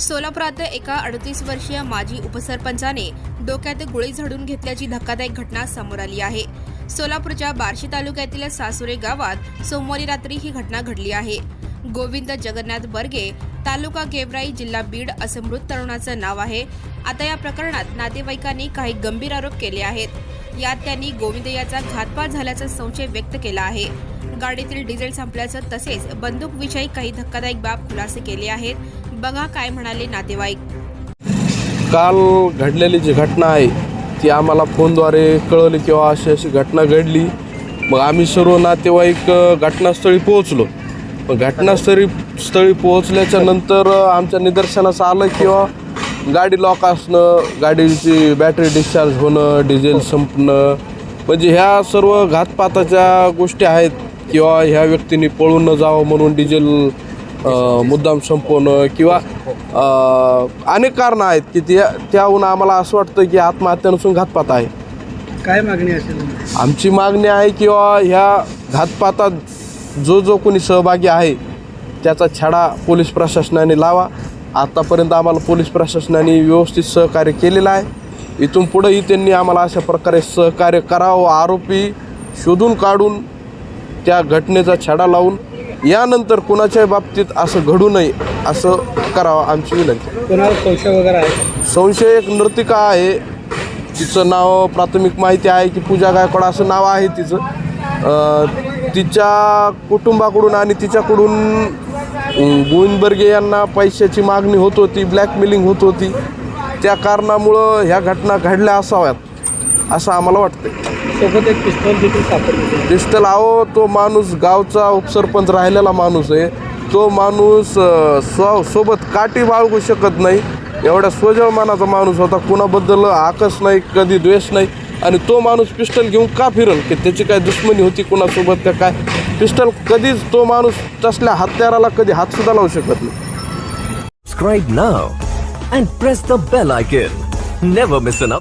सोलापुरात एका अडतीस वर्षीय माजी उपसरपंचाने डोक्यात गोळी झडून घेतल्याची धक्कादायक घटना समोर आली आहे. सोलापूरच्या बार्शी तालुक्यातील सासुरे गावात सोमवारी रात्री ही घटना घडली आहे. गोविंद जगन्नाथ बर्गे तालुका गेवराई जिल्हा बीड असं मृत तरुणाचं नाव आहे. आता या प्रकरणात नातेवाईकांनी काही गंभीर आरोप केले आहेत. यात त्यांनी गोविंद याचा घातपात झाल्याचा संशय व्यक्त केला आहे. गाडीतील डिझेल संपल्याचं तसेच बंदूकविषयी काही धक्कादायक बाब खुलासे केले आहेत. बघा काय म्हणाले नातेवाईक. काल घडलेली जी घटना आहे ती आम्हाला फोनद्वारे कळवली किंवा अशी अशी घटना घडली. मग आम्ही सर्व नातेवाईक घटनास्थळी पोहोचलो. घटनास्थळी स्थळी पोहोचल्याच्या नंतर आमच्या निदर्शनास आलं किंवा गाडी लॉक असणं गाडीची बॅटरी डिस्चार्ज होणं डिझेल संपणं म्हणजे ह्या सर्व घातपाताच्या गोष्टी आहेत किंवा ह्या व्यक्तीने पळून न जावं म्हणून डिझेल मुद्दाम संपवणं किंवा अनेक कारणं आहेत की त्या त्याहून आम्हाला असं वाटतं की आत्महत्या नसून घातपात आहे. काय मागणी असेल आमची मागणी आहे किंवा ह्या घातपातात जो जो कोणी सहभागी आहे त्याचा छडा पोलीस प्रशासनाने लावा. आत्तापर्यंत आम्हाला पोलीस प्रशासनाने व्यवस्थित सहकार्य केलेलं आहे. इथून पुढंही त्यांनी आम्हाला अशा प्रकारे सहकार्य करावं आरोपी शोधून काढून त्या घटनेचा छडा लावून यानंतर कुणाच्याही बाबतीत असं घडू नये असं करावं आमची विनंती. कोणाला संशय वगैरे आहे? संशय एक नर्तिका आहे. तिचं नाव प्राथमिक माहिती आहे की पूजा गायकवाड असं नाव आहे तिचं. तिच्या कुटुंबाकडून आणि तिच्याकडून गोविंदबर्गे यांना पैशाची मागणी होत होती ब्लॅकमेलिंग होत होती. त्या कारणामुळं ह्या घटना घडल्या असाव्यात असं आम्हाला वाटतं सोबत एक पिस्तॉल देखील सापडले पिस्टल आहो तो माणूस गावचा उपसरपंच राहिलेला माणूस आहे. तो माणूस स्व सोबत काठी बाळगू शकत नाही. एवढ्या स्वजळ मानाचा माणूस होता. कुणाबद्दल आकस नाही कधी द्वेष नाही. आणि तो माणूस पिस्टल घेऊन का फिरल? की त्याची काय दुश्मनी होती कुणासोबत का काय? पिस्टल कधीच तो माणूस तसल्या हत्याराला कधी हात सुद्धा लावू शकत नाही. Subscribe now and press the bell icon never miss an